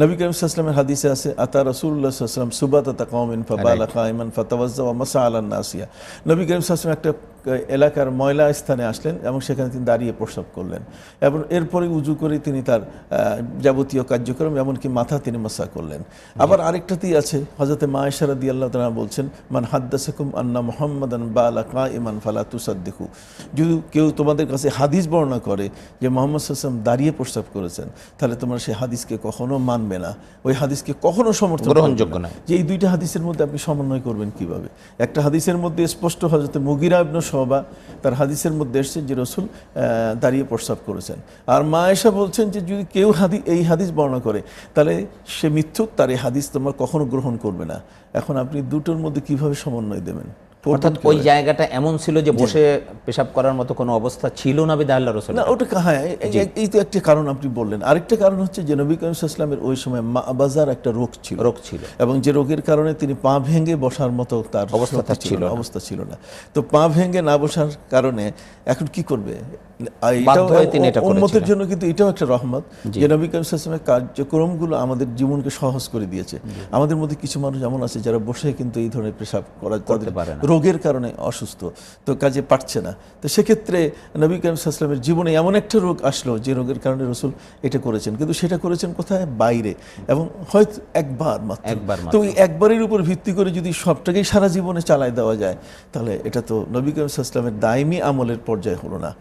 নবী করিম সাল্লামের হাদিসে আছে আতা রসুল্লাহ সাল্লাম সুবাত আতা কৌমিন ফাবালা কাইমান ফাতাওয়াজ্জা ওয়া মাসা আলান নাসিয়া। নবী করিম সাল্লাম একটা এলাকার ময়লা স্থানে আসলেন এবং সেখানে তিনি দাঁড়িয়ে প্রস্রাব করলেন। এবং এরপরে উজু করে তিনি তার যাবতীয় কার্যক্রম এমনকি মাথা তিনি মাসা করলেন। আবার আরেকটাতেই আছে হজরতে মা দিয়ে আল্লাহ তালা বলছেন মান হাদ্দাসাকুম আন্না মোহাম্মদান বালা কা ইমান ফালা তুসাদ্দিকু। যদি কেউ তোমাদের কাছে হাদিস বর্ণনা করে যে মোহাম্মদ সাল্লাম দাঁড়িয়ে প্রস্তাব করেছেন তাহলে তোমরা সেই হাদিসকে কখনো মানবে না। ওই হাদিসকে কখনো সমর্থন গ্রহণযোগ্য না। নয়। যে এই দুইটা হাদিসের মধ্যে আপনি সমন্বয় করবেন কীভাবে? একটা হাদিসের মধ্যে স্পষ্ট হজরতে মুগিরা ইবনু সহবা তার হাদিসের মধ্যে এসছে যে রসুল দাঁড়িয়ে প্রস্তাব করেছেন। আর মা এসা বলছেন যে যদি কেউ হাদি, এই হাদিস বর্ণনা করে, তাহলে সে মিথ্যুক তার এই হাদিস তোমার কখনো গ্রহণ করবে না। এখন আপনি দুটোর মধ্যে কীভাবে সমন্বয় দেবেন? অর্থাৎ ওই জায়গাটা এমন ছিল যে বসে পেশাব করার মতো কোনো অবস্থা ছিল না বিদা আল্লাহ রসুল না ওটা হ্যাঁ এই- তো একটা কারণ আপনি বললেন। আরেকটা কারণ হচ্ছে যে নবী করিম ইসলামের ওই সময় বাজার একটা রোগ ছিল। রোগ ছিল। এবং যে রোগের কারণে তিনি পা ভেঙে বসার মতো তার অবস্থা ছিল অবস্থা ছিল না। তো পা ভেঙে না বসার কারণে এখন কি করবে? করেছিলেন। জন্য কিন্তু এটাও একটা রহমত যে নবী কার্যক্রমগুলো আমাদের জীবনকে সহজ করে দিয়েছে। আমাদের মধ্যে কিছু মানুষ এমন আছে যারা বসে কিন্তু এই ধরনের পেশাব করা তাদের রোগের কারণে অসুস্থ তো কাজে পারছে না। তো সেক্ষেত্রে নবী করিম সাল্লামের জীবনে এমন একটা রোগ আসলো যে রোগের কারণে রসুল এটা করেছেন। কিন্তু সেটা করেছেন কোথায়? বাইরে। এবং হয়তো একবার মাত্র। একবার তো ওই একবারের উপর ভিত্তি করে যদি সবটাকেই সারা জীবনে চালায় দেওয়া যায় তাহলে এটা তো নবী করিম সাল্লামের দায়মি আমলের পর্যায়ে হলো না।